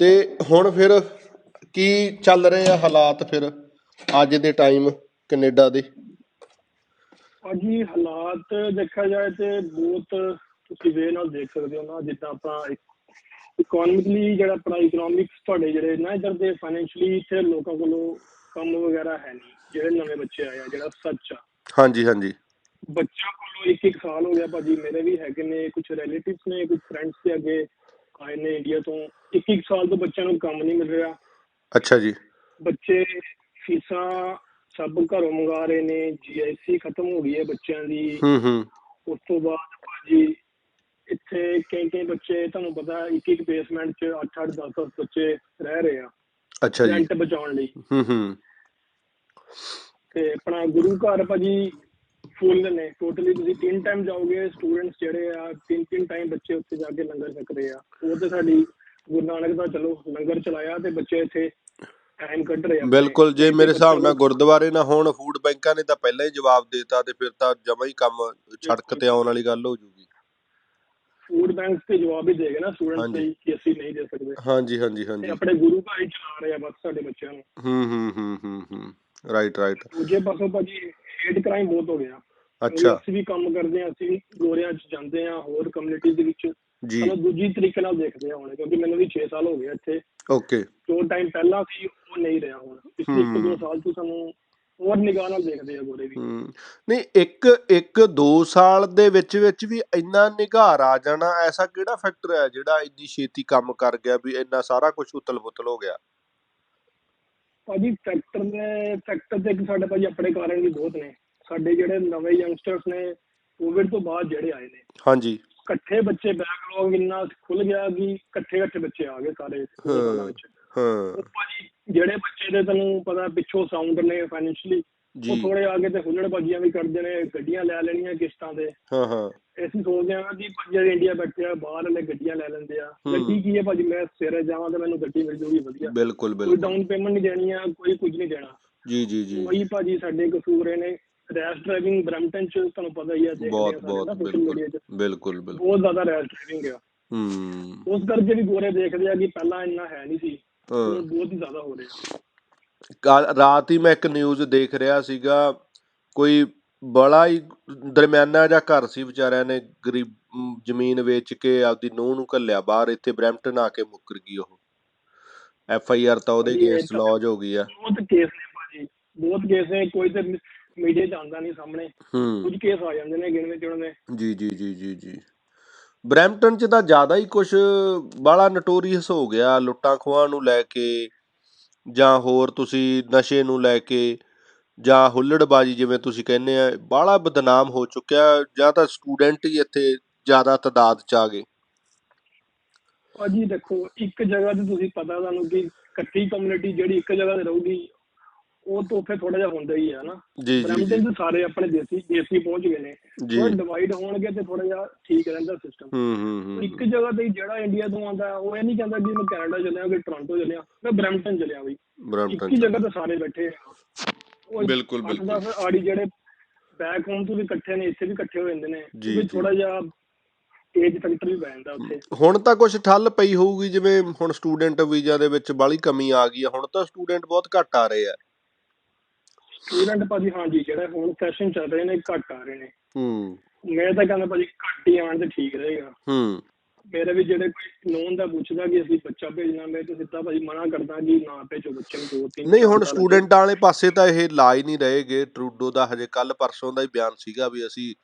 ਤੇ ਹੁਣ ਫਿਰ ਕੀ ਚੱਲ ਰਹੇ ਆ ਹਾਲਾਤ ਫਿਰ? ਅੱਜ ਦੇ ਟਾਈਮ ਕੈਨੇਡਾ ਦੇ। ਭਾਜੀ ਹਾਲਾਤ ਦੇਖਿਆ ਜਾਏ ਤੇ ਬਹੁਤ ਤੁਸੀਂ ਵੇ ਨਾਲ ਦੇਖ ਸਕਦੇ ਹੋ ਨਾ ਜਿੱਦਾਂ ਆਪਾਂ ਇਕਨੋਮਿਕਲੀ ਜਿਹੜਾ ਆਪਣਾ ਇਕਨੋਮਿਕਸ ਤੁਹਾਡੇ ਜਿਹੜੇ ਨਾ ਇਧਰ ਦੇ ਫਾਈਨੈਂਸ਼ਲੀ ਇੱਥੇ ਲੋਕਾਂ ਕੋਲੋਂ ਕੰਮ ਵਗੈਰਾ ਹੈ ਨਹੀਂ ਜਿਹੜੇ ਨਵੇਂ ਬੱਚੇ ਆਏ ਆ ਜਿਹੜਾ ਸੱਚ ਆ। ਹਾਂਜੀ ਹਾਂਜੀ। ਬੱਚਾ ਕੋਲੋਂ ਇੱਕ ਇੱਕ ਸਾਲ ਹੋ ਗਿਆ ਭਾਜੀ ਮੇਰੇ ਵੀ ਹੈਗੇ ਨੇ ਕੁਝ ਰਿਲੇਟਿਵਸ ਨੇ ਕੁਝ ਫਰੈਂਡਸ ਦੇ ਅੱਗੇ ਆਏ ਨੇ ਇੰਡੀਆ ਤੋਂ। ਇੱਕ ਇੱਕ ਸਾਲ ਤੋਂ ਬੱਚਿਆਂ ਨੂੰ ਕੰਮ ਨਹੀਂ ਮਿਲ ਰਿਹਾ। ਅੱਛਾ ਜੀ। ਬੱਚੇ ਫੀਸਾਂ ਸਭ ਘਰੋਂ ਮੰਗਾ ਰਹੇ ਨੇ। ਜੀਆਈਸੀ ਖਤਮ ਹੋ ਗਈ ਹੈ ਬੱਚਿਆਂ ਦੀ। ਹੂੰ ਹੂੰ। ਉਸ ਤੋਂ ਬਾਅਦ ਭਾਜੀ ਇੱਥੇ ਕਈ ਕਈ ਬੱਚੇ ਤੁਹਾਨੂੰ ਪਤਾ ਇੱਕ ਇੱਕ ਬੇਸਮੈਂਟ 'ਚ 8 8 10 10 ਬੱਚੇ ਰਹਿ ਰਹੇ ਆ। ਅੱਛਾ ਜੀ। ਰੈਂਟ ਬਚਾਉਣ ਲਈ। ਹੂੰ ਹੂੰ। ਤੇ ਆਪਣਾ ਗੁਰੂ ਘਰ ਭਾਜੀ ਫੁੱਲ ਨੇ ਟੋਟਲੀ ਤੁਸੀਂ ਤਿੰਨ ਟਾਈਮ ਜਾਓਗੇ ਸਟੂਡੈਂਟਸ ਜਿਹੜੇ ਆ ਤਿੰਨ ਤਿੰਨ ਟਾਈਮ ਬੱਚੇ ਉੱਥੇ ਜਾ ਕੇ ਲੰਗਰ ਛਕਦੇ ਆ। ਉਹ ਤੇ ਸਾਡੀ ਗੁਰੂ ਨਾਨਕ ਦਾ ਚਲੋ ਲੰਗਰ ਚਲਾਇਆ ਤੇ ਬੱਚੇ ਇੱਥੇ ਟਾਈਮ ਕੱਢ ਰਹੇ ਆ। ਬਿਲਕੁਲ ਜੇ ਮੇਰੇ ਹਿਸਾਬ ਨਾਲ ਗੁਰਦੁਆਰੇ ਨਾ ਹੋਣ ਫੂਡ ਬੈਂਕਾਂ ਨੇ ਤਾਂ ਪਹਿਲਾਂ ਹੀ ਜਵਾਬ ਦੇਤਾ ਤੇ ਫਿਰ ਤਾਂ ਜਮਾ ਹੀ ਕੰਮ ਸੜਕ ਤੇ ਆਉਣ ਵਾਲੀ ਗੱਲ ਹੋ ਜੂਗੀ। ਫੂਡ ਬੈਂਕ ਤੇ ਜਵਾਬ ਹੀ ਦੇਗੇ ਨਾ ਸਟੂਡੈਂਟਸ ਹਾਂਜੀ। ਲਈ ਕਿ ਅਸੀਂ ਨਹੀਂ ਦੇ ਸਕਦੇ। ਹਾਂਜੀ ਹਾਂਜੀ ਹਾਂਜੀ। ਆਪਣੇ ਗੁਰੂ ਹੀ ਚਲਾ ਰਹੇ ਆ ਬਸ ਸਾਡੇ ਬੱਚਿਆਂ ਨੂੰ। ਹੂੰ ਹੂੰ ਹੂੰ ਹੂੰ ਹੂੰ। ਰਾਈਟ ਰਾਈਟ ਦੂਜੇ ਪਾਸੋਂ ਭਾਜੀ ਹੇਟ ਕ੍ਰਾਈਮ ਬਹੁਤ ਹੋ ਗਿਆ। ਅੱਛਾ। ਅਸੀਂ ਵੀ ਕੰਮ ਕਰਦੇ ਆ ਅਸੀਂ ਗੋਰਿਆਂ 'ਚ ਜਾਂਦੇ ਆ ਹੋਰ ਕਮਿਊਨਿਟੀ ਦੇ ਵਿੱਚ। ਜੀ। ਸਾਨੂੰ ਦੂਜੀ ਤਰੀਕੇ ਨਾਲ ਦੇਖਦੇ ਆ ਹੁਣ ਕਿਉਂਕਿ ਮੈਨੂੰ ਵੀ 6 ਸਾਲ ਹੋ ਗਏ ਇੱਥੇ। ਓਕੇ ਜੋ ਟਾਈਮ ਪਹਿਲਾਂ ਸੀ ਉਹ ਨਹੀਂ ਰਿਹਾ ਹੁਣ। ਪਿਛਲੇ ਇੱਕ ਹੂੰ। ਦੋ ਸਾਲ ਤੋਂ ਸਾਨੂੰ ਹੋਰ ਨਿਗਾਹ ਨਾਲ ਦੇਖਦੇ ਆ ਗੋਰੇ ਵੀ। ਨਹੀਂ ਇੱਕ ਇੱਕ 2 ਸਾਲ ਦੇ ਵਿੱਚ ਵਿੱਚ ਵੀ ਇੰਨਾ ਨਿਘਾਰ ਆ ਜਾਣਾ ਐਸਾ ਕਿਹੜਾ ਫੈਕਟਰ ਹੈ ਜਿਹੜਾ ਇੰਨੀ ਛੇਤੀ ਕੰਮ ਕਰ ਗਿਆ ਵੀ ਇੰਨਾ ਸਾਰਾ ਕੁਝ ਉਤਲ-ਪੁਤਲ ਹੋ ਗਿਆ? ਭਾਜੀ ਫੈਕਟਰ ਨੇ ਫੈਕਟਰ ਤੇ ਇੱਕ ਸਾਡੇ ਭਾਜੀ ਆਪਣੇ ਕਾਰਨ ਵੀ ਬਹੁਤ ਨੇ। ਸਾਡੇ ਜਿਹੜੇ ਨਵੇਂ ਯੰਗਸਟਰਸ ਨੇ ਕੋਵਿਡ ਤੋਂ ਬਾਅਦ ਜਿਹੜੇ ਆਏ ਨੇ। ਹਾਂਜੀ। ਇਕੱਠੇ ਬੱਚੇ ਬੈਕਲੌਗ ਇੰਨਾ ਖੁੱਲ ਗਿਆ ਕਿ ਇਕੱਠੇ ਇਕੱਠੇ ਬੱਚੇ ਆ ਗਏ ਸਾਰੇ ਸਕੂਲਾਂ ਹਾਂ। ਵਿੱਚ। ਹਾਂ। ਉਹ ਭਾਜੀ ਜਿਹੜੇ ਬੱਚੇ ਦੇ ਤੈਨੂੰ ਪਤਾ ਪਿੱਛੋਂ ਸਾਊਂਡ ਨੇ ਫਾਈਨੈਂਸ਼ਲੀ ਉਹ ਥੋੜੇ ਆ ਕੇ ਤੇ ਹੁੱਲੜ ਬਾਜੀਆਂ ਵੀ ਕਰਦੇ ਨੇ ਗੱਡੀਆਂ ਲੈ ਲੈਣੀਆਂ ਕਿਸ਼ਤਾਂ ਤੇ। ਹਾਂ ਹਾਂ। ਅਸੀਂ ਸੋਚਦੇ ਹਾਂ ਕਿ ਜਿਹੜੇ ਇੰਡੀਆ ਬੈਠੇ ਆ ਬਾਹਰ ਵਾਲੇ ਗੱਡੀਆਂ ਲੈ ਲੈਂਦੇ ਆ। ਗੱਡੀ ਕੀ ਹੈ ਭਾਜੀ? ਮੈਂ ਸਵੇਰੇ ਜਾਵਾਂ ਤੇ ਮੈਨੂੰ ਗੱਡੀ ਮਿਲ ਜੂਗੀ ਵਧੀਆ। ਬਿਲਕੁਲ ਕੋਈ ਬਿਲਕੁਲ। ਡਾਊਨ ਪੇਮੈਂਟ ਨਹੀਂ ਦੇਣੀ ਆ ਕੋਈ ਕੁਝ ਨਹੀਂ ਦੇਣਾ। ਜੀ ਜੀ ਜੀ। ਉਹੀ ਭਾਜੀ ਸਾਡੇ ਕਸੂਰੇ ਨੇ। ਰੈਸ਼ ਡਰਾਈਵਿੰਗ ਬ੍ਰੈਂਪਟਨ ਚ ਤੁਹਾਨੂੰ ਪਤਾ ਹੀ ਦੇਖਦੇ ਬਹੁਤ ਬਹੁਤ ਬਿਲਕੁਲ ਬਿਲਕੁਲ ਬਹੁਤ ਜ਼ਿਆਦਾ ਰੈਸ਼ ਡਰਾਈਵਿੰਗ ਆ। ਹੂੰ। ਉਸ ਕਰਕੇ ਵੀ ਗੋਰੇ ਦੇਖਦੇ ਆ ਕਿ ਪਹਿਲਾਂ ਇੰਨਾ ਹੈ ਨਹੀਂ ਸੀ ਹਾਂ। ਬਹੁਤ ਹੀ ਜ਼ਿਆਦਾ ਹੋ ਰਿਹਾ। ਕੱਲ ਰਾਤ ਹੀ ਮੈਂ ਇੱਕ ਨਿਊਜ਼ ਦੇਖ ਰਿਹਾ ਸੀਗਾ ਕੋਈ ਬੜਾ ਹੀ ਦਰਮਿਆਨਾ ਜਿਹਾ ਘਰ ਸੀ ਵਿਚਾਰਿਆਂ ਨੇ ਗਰੀਬ ਜ਼ਮੀਨ ਵੇਚ ਕੇ ਆਪਦੀ ਨੂੰਹ ਨੂੰ ਘੱਲਿਆ ਬਾਹਰ ਇੱਥੇ ਬਰੈਂਪਟਨ ਆ ਕੇ ਮੁੱਕਰ ਗਈ ਉਹ। ਐਫ ਆਈ ਆਰ ਤਾਂ ਉਹਦੇ ਤਾਂ- ਲੌਜ ਹੋ ਗਈ ਆ। ਬਹੁਤ ਕੇਸ ਨੇ ਭਾਜੀ ਬਹੁਤ ਕੇਸ ਨੇ ਕੋਈ ਤੇ ਮੀਡੀਆ ਚ ਆਉਂਦਾ ਨਹੀਂ ਸਾਹਮਣੇ। ਹੂੰ। ਕੁਝ ਕੇਸ ਆ ਜਾਂਦੇ ਨੇ ਗਿਣਵੇਂ ਚੁਣਵੇਂ ਜੀ ਜੀ ਜੀ ਜੀ ਜੀ। ਬਰੈਂਪਟਨ ਚ ਤਾਂ ਜ਼ਿਆਦਾ ਹੀ ਕੁਝ ਬੜਾ ਨਟੋਰੀਅਸ ਹੋ ਗਿਆ ਲੁੱਟਾਂ ਖੋਹਾਂ ਨੂੰ ਲੈ ਕੇ ਜਾਂ ਹੋਰ ਤੁਸੀਂ ਨਸ਼ੇ ਨੂੰ ਲੈ ਕੇ ਜਾਂ ਹੁੱਲੜਬਾਜੀ ਜਿਵੇਂ ਤੁਸੀਂ ਕਹਿੰਦੇ ਆ ਬਾਹਲਾ ਬਦਨਾਮ ਹੋ ਚੁੱਕਿਆ ਜਾਂ ਤਾਂ ਸਟੂਡੈਂਟ ਹੀ ਇੱਥੇ ਜ਼ਿਆਦਾ ਤਾਦਾਦ ਚ ਆ ਗਏ। ਭਾਜੀ ਦੇਖੋ ਇੱਕ ਜਗ੍ਹਾ ਤੇ ਤੁਸੀਂ ਪਤਾ ਤੁਹਾਨੂੰ ਕਿ ਇਕੱਠੀ ਕਮਿਊਨਿਟੀ ਜਿਹੜੀ ਇੱਕ ਜਗ੍ਹਾ ਤੇ ਰਹੂਗੀ ਉਹ ਤਾਂ ਉੱਥੇ ਥੋੜਾ ਜਿਹਾ ਹੁੰਦਾ ਹੀ ਹੈ ਨਾ। ਜੀ ਜੀ ਬ੍ਰੈਂਪਟਨ ਦੇ ਸਾਰੇ ਆਪਣੇ ਦੇਸੀ ਦੇਸੀ ਪਹੁੰਚ ਗਏ ਨੇ। ਉਹ ਡਿਵਾਈਡ ਹੋਣਗੇ ਤੇ ਥੋੜਾ ਜਿਹਾ ਠੀਕ ਰਹਿੰਦਾ ਸਿਸਟਮ ਹੂੰ ਹੂੰ ਹੂੰ ਇੱਕ ਜਗ੍ਹਾ ਤੇ ਜਿਹੜਾ ਇੰਡੀਆ ਤੋਂ ਆਉਂਦਾ ਉਹ ਇਹ ਨਹੀਂ ਕਹਿੰਦਾ ਕਿ ਮੈਂ ਕੈਨੇਡਾ ਚੱਲਿਆ ਕਿ ਟੋਰਾਂਟੋ ਚੱਲਿਆ ਮੈਂ ਬ੍ਰੈਂਪਟਨ ਚੱਲਿਆ ਬਈ। ਇੱਕ ਹੀ ਚ। ਜਗ੍ਹਾ ਤੇ ਸਾਰੇ ਬੈਠੇ ਆ। ਬਿਲਕੁਲ, ਬਿਲਕੁਲ। ਆੜੀ ਜਿਹੜੇ ਬੈਕ ਹੋਮ ਤੋਂ ਵੀ ਇਕੱਠੇ ਨੇ ਇੱਥੇ ਵੀ ਇਕੱਠੇ ਹੋ ਜਾਂਦੇ ਨੇ। ਵੀ। ਥੋੜਾ ਜਿਹਾ ਏਜ ਫੈਕਟਰ ਵੀ ਪੈ ਜਾਂਦਾ ਉੱਥੇ। ਹੁਣ ਤਾਂ ਕੁਝ ਠੱਲ ਪਈ ਹੋਊਗੀ ਜਿਵੇਂ ਹੁਣ ਸਟੂਡੈਂਟ ਵੀਜ਼ਾ ਦੇ ਵਿੱਚ ਬਾਹਲੀ ਕਮੀ ਆ ਗਈ ਆ। ਹੁਣ ਤਾਂ ਸਟੂਡੈਂਟ ਬਹੁਤ ਘੱਟ ਆ ਰਹੇ ਆ। ਸਟੂਡੈਂਟ ਭਾਜੀ ਹਾਂਜੀ ਜਿਹੜੇ ਹੁਣ ਸੈਸ਼ਨ ਚੱਲ ਰਹੇ ਨੇ ਘੱਟ ਆ ਰਹੇ ਨੇ। ਹੂੰ। ਮੈਂ ਤਾਂ ਕਹਿੰਦਾ ਭਾਜੀ ਘੱਟ ਹੀ ਆਣ ਤੇ ਠੀਕ ਰਹੇਗਾ। ਹੂੰ। ਮੇਰੇ ਵੀ ਜਿਹੜੇ ਕੋਈ ਨੋਨ ਦਾ ਪੁੱਛਦਾ ਕਿ ਅਸੀਂ ਬੱਚਾ ਭੇਜਣਾ ਮੈਂ ਤਾਂ ਸਿੱਧਾ ਭਾਜੀ ਮਨਾ ਕਰਦਾ ਕਿ ਨਾ ਭੇਜੋ ਬੱਚੇ ਨੂੰ ਦੋ ਤਿੰਨ ਨਹੀਂ ਹੁਣ ਸਟੂਡੈਂਟਾਂ ਵਾਲੇ ਪਾਸੇ ਤਾਂ ਇਹ ਲਾ ਹੀ ਨਹੀਂ ਰਹੇਗੇ। ਟਰੂਡੋ ਦਾ ਹਜੇ ਕੱਲ ਪਰਸੋਂ ਦਾ ਹੀ ਬਿਆਨ ਸੀਗਾ ਵੀ ਅਸੀਂ